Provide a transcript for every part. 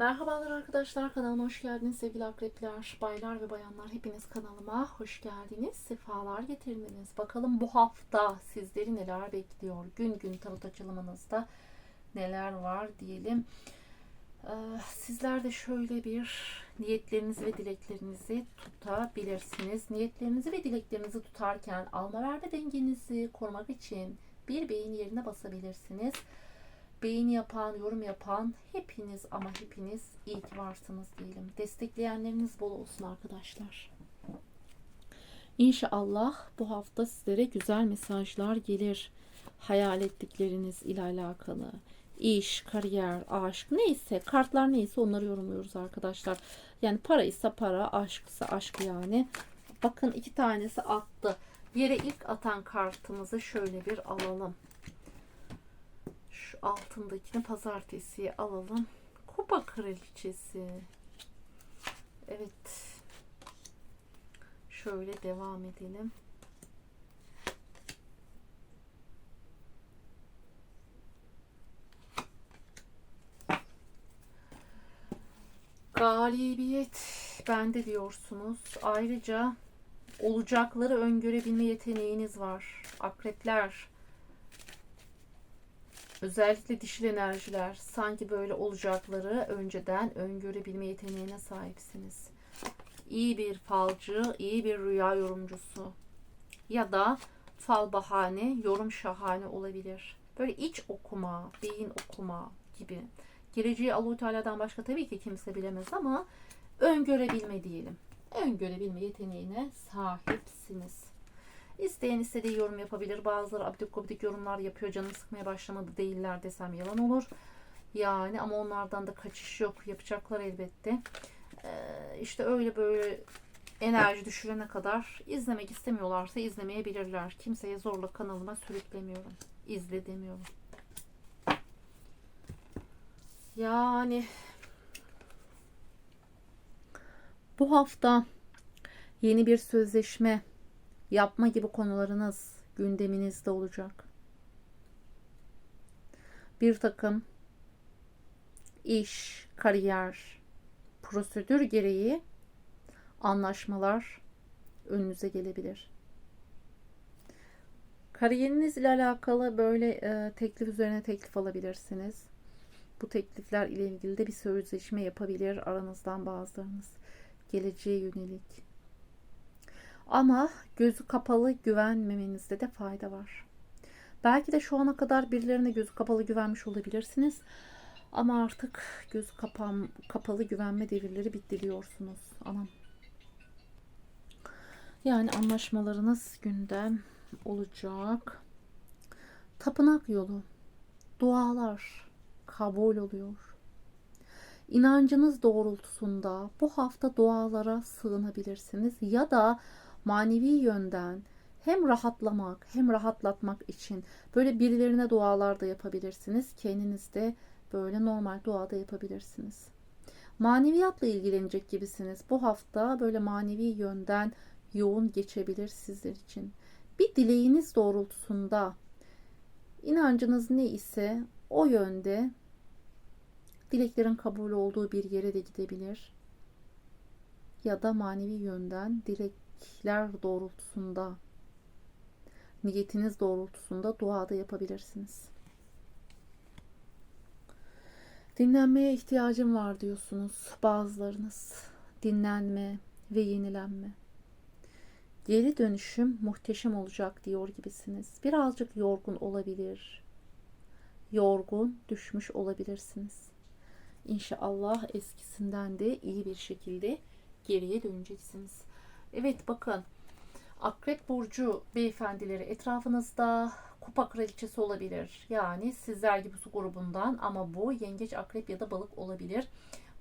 Merhabalar arkadaşlar kanalıma hoş geldiniz sevgili akrepler, baylar ve bayanlar hepiniz kanalıma hoş geldiniz, sefalar getirdiniz. Bakalım bu hafta sizleri neler bekliyor, gün gün tarot açılımınızda neler var diyelim. Ee, sizler de şöyle bir niyetlerinizi ve dileklerinizi tutabilirsiniz. Niyetlerinizi ve dileklerinizi tutarken alma verme dengenizi korumak için bir beyin yerine basabilirsiniz beğeni yapan, yorum yapan hepiniz ama hepiniz iyi ki varsınız diyelim. Destekleyenleriniz bol olsun arkadaşlar. İnşallah bu hafta sizlere güzel mesajlar gelir. Hayal ettikleriniz ile alakalı. İş, kariyer, aşk neyse kartlar neyse onları yorumluyoruz arkadaşlar. Yani para ise para, aşk ise aşk yani. Bakın iki tanesi attı. Yere ilk atan kartımızı şöyle bir alalım altındakini pazartesiye alalım. Kupa kraliçesi. Evet. Şöyle devam edelim. Galibiyet bende diyorsunuz. Ayrıca olacakları öngörebilme yeteneğiniz var. Akrepler Özellikle dişil enerjiler sanki böyle olacakları önceden öngörebilme yeteneğine sahipsiniz. İyi bir falcı, iyi bir rüya yorumcusu ya da fal bahane, yorum şahane olabilir. Böyle iç okuma, beyin okuma gibi. Geleceği Allah-u Teala'dan başka tabii ki kimse bilemez ama öngörebilme diyelim. Öngörebilme yeteneğine sahipsiniz. İsteyen istediği yorum yapabilir. Bazıları abidik gubidik yorumlar yapıyor. Canım sıkmaya başlamadı değiller desem yalan olur. Yani ama onlardan da kaçış yok. Yapacaklar elbette. Ee, işte öyle böyle enerji düşürene kadar izlemek istemiyorlarsa izlemeyebilirler. Kimseye zorla kanalıma sürüklemiyorum. İzle demiyorum. Yani bu hafta yeni bir sözleşme yapma gibi konularınız gündeminizde olacak. Bir takım iş, kariyer, prosedür gereği anlaşmalar önünüze gelebilir. Kariyeriniz ile alakalı böyle e, teklif üzerine teklif alabilirsiniz. Bu teklifler ile ilgili de bir sözleşme yapabilir aranızdan bazılarınız. Geleceğe yönelik ama gözü kapalı güvenmemenizde de fayda var. Belki de şu ana kadar birilerine gözü kapalı güvenmiş olabilirsiniz. Ama artık gözü kapan, kapalı güvenme devirleri bitti diyorsunuz. Anam. Yani anlaşmalarınız gündem olacak. Tapınak yolu, dualar kabul oluyor. İnancınız doğrultusunda bu hafta dualara sığınabilirsiniz ya da manevi yönden hem rahatlamak hem rahatlatmak için böyle birilerine dualar da yapabilirsiniz. Kendiniz de böyle normal dua da yapabilirsiniz. Maneviyatla ilgilenecek gibisiniz. Bu hafta böyle manevi yönden yoğun geçebilir sizler için. Bir dileğiniz doğrultusunda inancınız ne ise o yönde dileklerin kabul olduğu bir yere de gidebilir. Ya da manevi yönden dilek dilekler doğrultusunda, niyetiniz doğrultusunda dua da yapabilirsiniz. Dinlenmeye ihtiyacım var diyorsunuz bazılarınız. Dinlenme ve yenilenme. Geri dönüşüm muhteşem olacak diyor gibisiniz. Birazcık yorgun olabilir. Yorgun düşmüş olabilirsiniz. İnşallah eskisinden de iyi bir şekilde geriye döneceksiniz. Evet bakın. Akrep burcu beyefendileri etrafınızda kupa kraliçesi olabilir. Yani sizler gibi su grubundan ama bu yengeç, akrep ya da balık olabilir.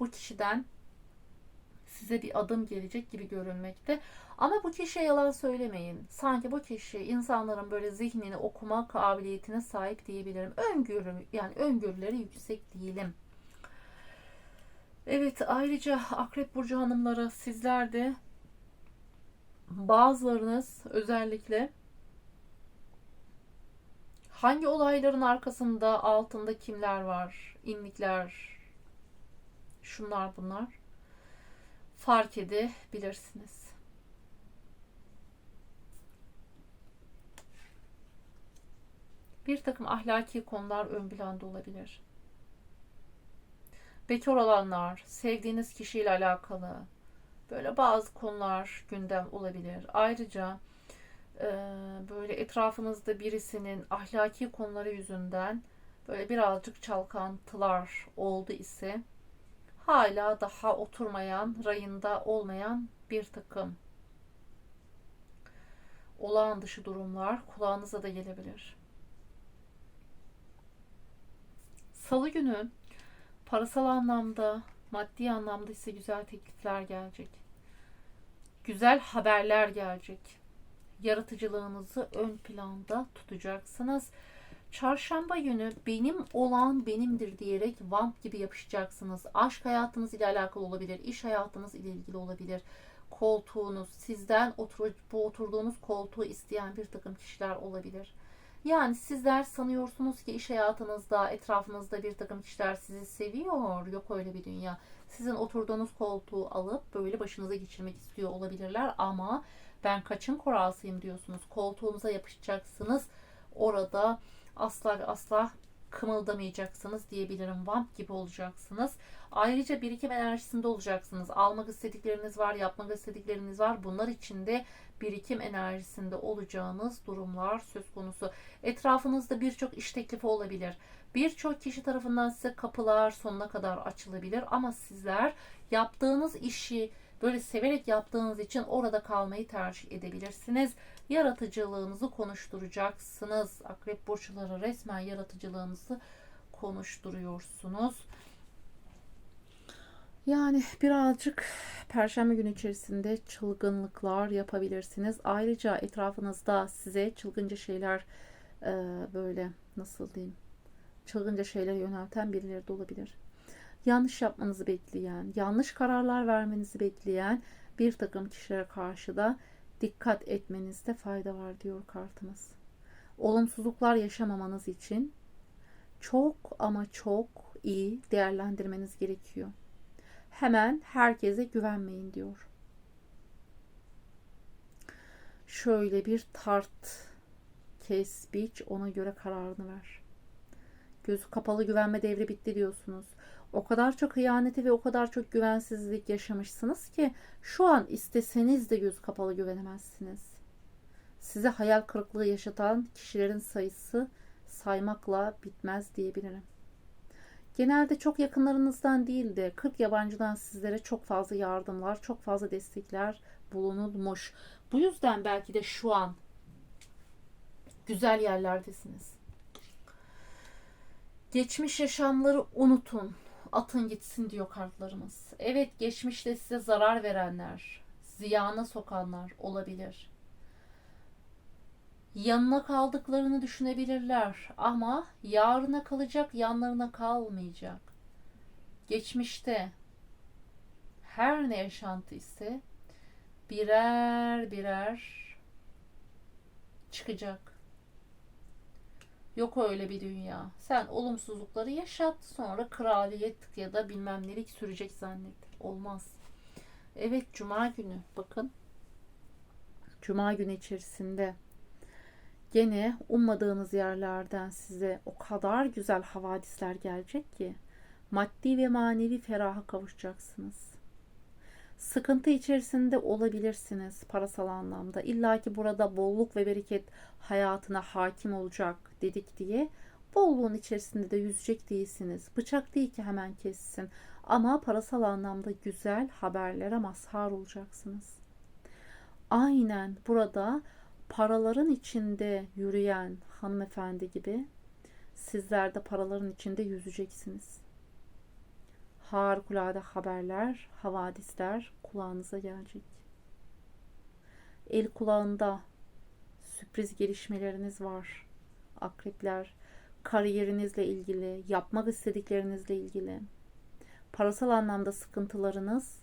Bu kişiden size bir adım gelecek gibi görünmekte. Ama bu kişiye yalan söylemeyin. Sanki bu kişi insanların böyle zihnini okuma kabiliyetine sahip diyebilirim. Öngörü yani öngörüleri yüksek değilim. Evet ayrıca Akrep Burcu hanımları sizler de bazılarınız özellikle hangi olayların arkasında altında kimler var, inlikler, Şunlar bunlar. Fark edebilirsiniz. Bir takım ahlaki konular ön planda olabilir. Bekar olanlar, sevdiğiniz kişiyle alakalı böyle bazı konular gündem olabilir. Ayrıca e, böyle etrafınızda birisinin ahlaki konuları yüzünden böyle birazcık çalkantılar oldu ise hala daha oturmayan, rayında olmayan bir takım olağan dışı durumlar kulağınıza da gelebilir. Salı günü parasal anlamda, maddi anlamda ise güzel teklifler gelecek. Güzel haberler gelecek. Yaratıcılığınızı ön planda tutacaksınız. Çarşamba günü benim olan benimdir diyerek vamp gibi yapışacaksınız. Aşk hayatınız ile alakalı olabilir, iş hayatınız ile ilgili olabilir. Koltuğunuz, sizden otur, bu oturduğunuz koltuğu isteyen bir takım kişiler olabilir. Yani sizler sanıyorsunuz ki iş hayatınızda, etrafınızda bir takım kişiler sizi seviyor. Yok öyle bir dünya. Sizin oturduğunuz koltuğu alıp böyle başınıza geçirmek istiyor olabilirler ama ben kaçın korasıyım diyorsunuz. Koltuğunuza yapışacaksınız. Orada asla asla kımıldamayacaksınız diyebilirim. Vamp gibi olacaksınız. Ayrıca birikim enerjisinde olacaksınız. Almak istedikleriniz var, yapmak istedikleriniz var. Bunlar için de birikim enerjisinde olacağınız durumlar söz konusu. Etrafınızda birçok iş teklifi olabilir. Birçok kişi tarafından size kapılar sonuna kadar açılabilir ama sizler yaptığınız işi böyle severek yaptığınız için orada kalmayı tercih edebilirsiniz. Yaratıcılığınızı konuşturacaksınız. Akrep burçları resmen yaratıcılığınızı konuşturuyorsunuz. Yani birazcık perşembe günü içerisinde çılgınlıklar yapabilirsiniz. Ayrıca etrafınızda size çılgınca şeyler e, böyle nasıl diyeyim çılgınca şeyler yönelten birileri de olabilir. Yanlış yapmanızı bekleyen, yanlış kararlar vermenizi bekleyen bir takım kişilere karşı da dikkat etmenizde fayda var diyor kartımız. Olumsuzluklar yaşamamanız için çok ama çok iyi değerlendirmeniz gerekiyor. Hemen herkese güvenmeyin diyor. Şöyle bir tart, kes, biç, ona göre kararını ver. Gözü kapalı güvenme devri bitti diyorsunuz. O kadar çok hıyaneti ve o kadar çok güvensizlik yaşamışsınız ki şu an isteseniz de göz kapalı güvenemezsiniz. Size hayal kırıklığı yaşatan kişilerin sayısı saymakla bitmez diyebilirim. Genelde çok yakınlarınızdan değil de 40 yabancıdan sizlere çok fazla yardımlar, çok fazla destekler bulunulmuş. Bu yüzden belki de şu an güzel yerlerdesiniz. Geçmiş yaşamları unutun. Atın gitsin diyor kartlarımız. Evet geçmişte size zarar verenler, ziyana sokanlar olabilir. Yanına kaldıklarını düşünebilirler ama yarına kalacak yanlarına kalmayacak. Geçmişte her ne yaşantı ise birer birer çıkacak. Yok öyle bir dünya. Sen olumsuzlukları yaşat sonra kraliyet ya da bilmem nelik sürecek zannet. Olmaz. Evet cuma günü bakın. Cuma günü içerisinde gene ummadığınız yerlerden size o kadar güzel havadisler gelecek ki maddi ve manevi feraha kavuşacaksınız sıkıntı içerisinde olabilirsiniz parasal anlamda. İlla ki burada bolluk ve bereket hayatına hakim olacak dedik diye bolluğun içerisinde de yüzecek değilsiniz. Bıçak değil ki hemen kessin. Ama parasal anlamda güzel haberlere mazhar olacaksınız. Aynen burada paraların içinde yürüyen hanımefendi gibi sizler de paraların içinde yüzeceksiniz harikulade haberler, havadisler kulağınıza gelecek. El kulağında sürpriz gelişmeleriniz var. Akrepler, kariyerinizle ilgili, yapmak istediklerinizle ilgili, parasal anlamda sıkıntılarınız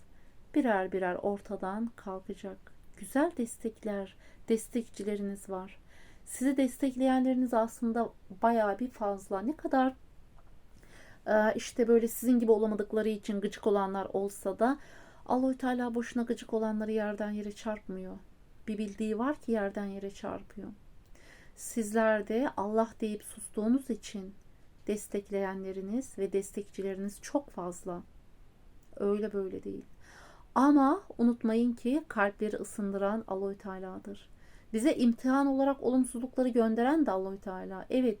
birer birer ortadan kalkacak. Güzel destekler, destekçileriniz var. Sizi destekleyenleriniz aslında bayağı bir fazla. Ne kadar işte böyle sizin gibi olamadıkları için gıcık olanlar olsa da Allahü Teala boşuna gıcık olanları yerden yere çarpmıyor. Bir bildiği var ki yerden yere çarpıyor. Sizler de Allah deyip sustuğunuz için destekleyenleriniz ve destekçileriniz çok fazla. Öyle böyle değil. Ama unutmayın ki kalpleri ısındıran Allahü Teala'dır. Bize imtihan olarak olumsuzlukları gönderen de Allahü Teala. Evet,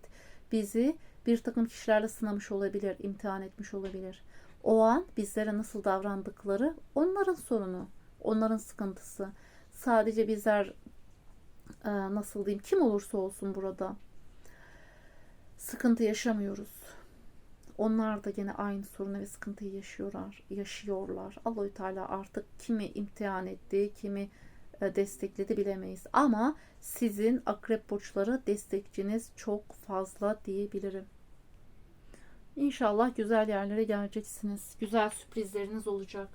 bizi bir takım kişilerle sınamış olabilir, imtihan etmiş olabilir. O an bizlere nasıl davrandıkları onların sorunu, onların sıkıntısı. Sadece bizler e, nasıl diyeyim kim olursa olsun burada sıkıntı yaşamıyoruz. Onlar da gene aynı sorunu ve sıkıntıyı yaşıyorlar, yaşıyorlar. Allahü Teala artık kimi imtihan etti, kimi destekledi bilemeyiz. Ama sizin akrep burçları destekçiniz çok fazla diyebilirim. İnşallah güzel yerlere geleceksiniz. Güzel sürprizleriniz olacak.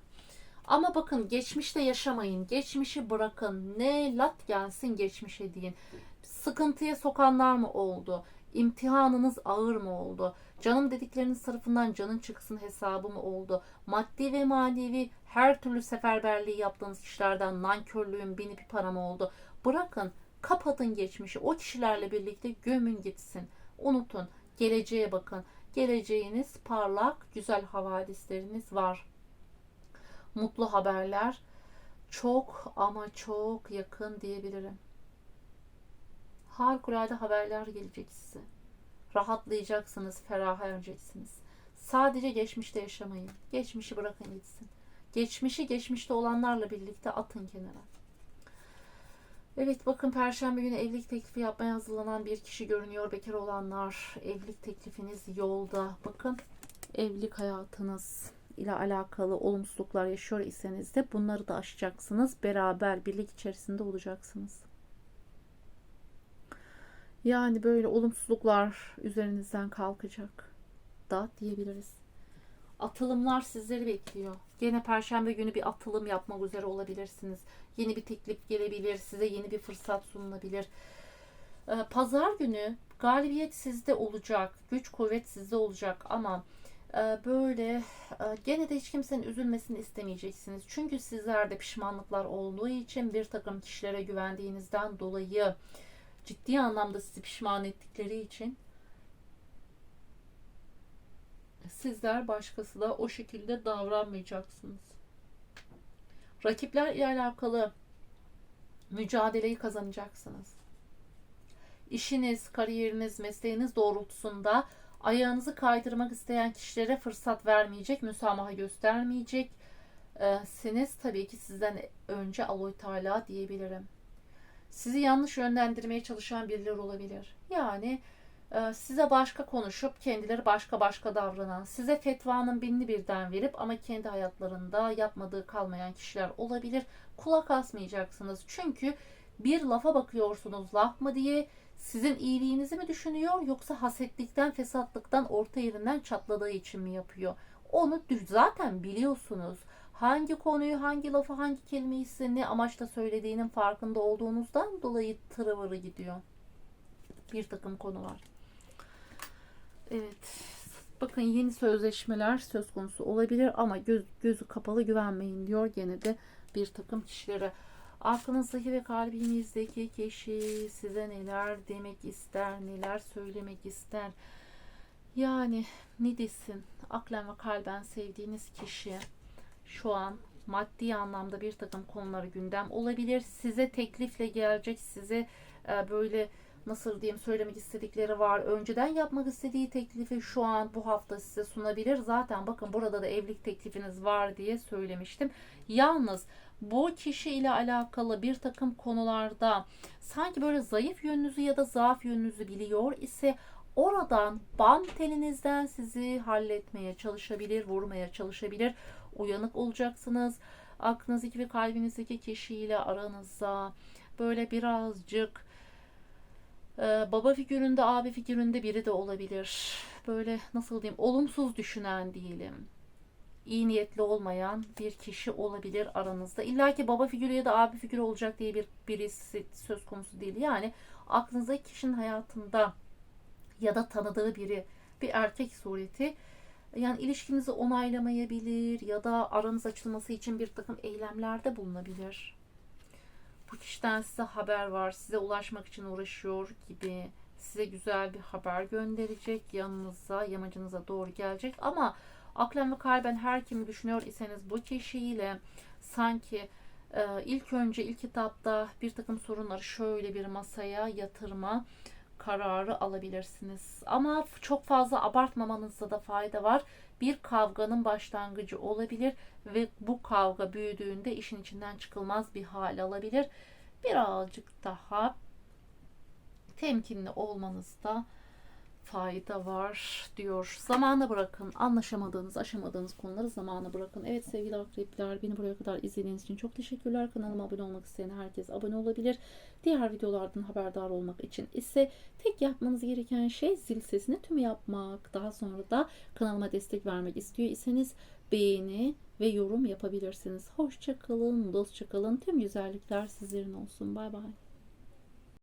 Ama bakın geçmişte yaşamayın. Geçmişi bırakın. Ne lat gelsin geçmişe deyin. Sıkıntıya sokanlar mı oldu? İmtihanınız ağır mı oldu? Canım dedikleriniz tarafından canın çıksın hesabı mı oldu? Maddi ve manevi her türlü seferberliği yaptığınız kişilerden nankörlüğün bini bir para mı oldu? Bırakın, kapatın geçmişi. O kişilerle birlikte gömün gitsin. Unutun, geleceğe bakın. Geleceğiniz parlak, güzel havadisleriniz var. Mutlu haberler çok ama çok yakın diyebilirim. Harikulade haberler gelecek size. Rahatlayacaksınız, ferah ereceksiniz. Sadece geçmişte yaşamayın. Geçmişi bırakın gitsin. Geçmişi geçmişte olanlarla birlikte atın kenara. Evet bakın Perşembe günü evlilik teklifi yapmaya hazırlanan bir kişi görünüyor. Bekar olanlar evlilik teklifiniz yolda. Bakın evlilik hayatınız ile alakalı olumsuzluklar yaşıyor iseniz de bunları da aşacaksınız. Beraber birlik içerisinde olacaksınız. Yani böyle olumsuzluklar üzerinizden kalkacak da diyebiliriz. Atılımlar sizleri bekliyor. Gene perşembe günü bir atılım yapmak üzere olabilirsiniz. Yeni bir teklif gelebilir, size yeni bir fırsat sunulabilir. Ee, pazar günü galibiyet sizde olacak, güç kuvvet sizde olacak ama e, böyle e, gene de hiç kimsenin üzülmesini istemeyeceksiniz. Çünkü sizlerde pişmanlıklar olduğu için bir takım kişilere güvendiğinizden dolayı ciddi anlamda sizi pişman ettikleri için sizler başkası da o şekilde davranmayacaksınız. Rakipler ile alakalı mücadeleyi kazanacaksınız. İşiniz, kariyeriniz, mesleğiniz doğrultusunda ayağınızı kaydırmak isteyen kişilere fırsat vermeyecek, müsamaha göstermeyecek. Ee, tabii ki sizden önce Aloy Teala diyebilirim. Sizi yanlış yönlendirmeye çalışan birileri olabilir. Yani e, size başka konuşup kendileri başka başka davranan, size fetvanın binini birden verip ama kendi hayatlarında yapmadığı kalmayan kişiler olabilir. Kulak asmayacaksınız. Çünkü bir lafa bakıyorsunuz laf mı diye sizin iyiliğinizi mi düşünüyor yoksa hasetlikten, fesatlıktan, orta yerinden çatladığı için mi yapıyor? Onu zaten biliyorsunuz hangi konuyu, hangi lafı, hangi kelimeyi size ne amaçla söylediğinin farkında olduğunuzdan dolayı tırıvırı gidiyor. Bir takım konular. Evet. Bakın yeni sözleşmeler söz konusu olabilir ama göz, gözü kapalı güvenmeyin diyor gene de bir takım kişilere. Aklınızdaki ve kalbinizdeki kişi size neler demek ister, neler söylemek ister. Yani ne desin? Aklen ve kalben sevdiğiniz kişi şu an maddi anlamda bir takım konuları gündem olabilir. Size teklifle gelecek, size e, böyle nasıl diyeyim söylemek istedikleri var. Önceden yapmak istediği teklifi şu an bu hafta size sunabilir. Zaten bakın burada da evlilik teklifiniz var diye söylemiştim. Yalnız bu kişi ile alakalı bir takım konularda sanki böyle zayıf yönünüzü ya da zaaf yönünüzü biliyor ise oradan bam telinizden sizi halletmeye çalışabilir, vurmaya çalışabilir. Uyanık olacaksınız. Aklınızdaki ve kalbinizdeki kişiyle aranızda böyle birazcık e, baba figüründe, abi figüründe biri de olabilir. Böyle nasıl diyeyim, olumsuz düşünen diyelim. İyi niyetli olmayan bir kişi olabilir aranızda. İlla ki baba figürü ya da abi figürü olacak diye bir birisi söz konusu değil. Yani aklınızdaki kişinin hayatında ya da tanıdığı biri bir erkek sureti Yani ilişkinizi onaylamayabilir ya da aranız açılması için bir takım eylemlerde bulunabilir. Bu kişiden size haber var, size ulaşmak için uğraşıyor gibi size güzel bir haber gönderecek, yanınıza, yamacınıza doğru gelecek ama aklen ve kalben her kimi düşünüyor iseniz bu kişiyle sanki e, ilk önce ilk etapta bir takım sorunları şöyle bir masaya yatırma kararı alabilirsiniz. Ama çok fazla abartmamanızda da fayda var. Bir kavganın başlangıcı olabilir ve bu kavga büyüdüğünde işin içinden çıkılmaz bir hal alabilir. Birazcık daha temkinli olmanızda fayda var diyor. Zamana bırakın. Anlaşamadığınız, aşamadığınız konuları zamana bırakın. Evet sevgili akrepler beni buraya kadar izlediğiniz için çok teşekkürler. Kanalıma abone olmak isteyen herkes abone olabilir. Diğer videolardan haberdar olmak için ise tek yapmanız gereken şey zil sesini tüm yapmak. Daha sonra da kanalıma destek vermek istiyor iseniz beğeni ve yorum yapabilirsiniz. Hoşça kalın. Tüm güzellikler sizlerin olsun. Bay bay.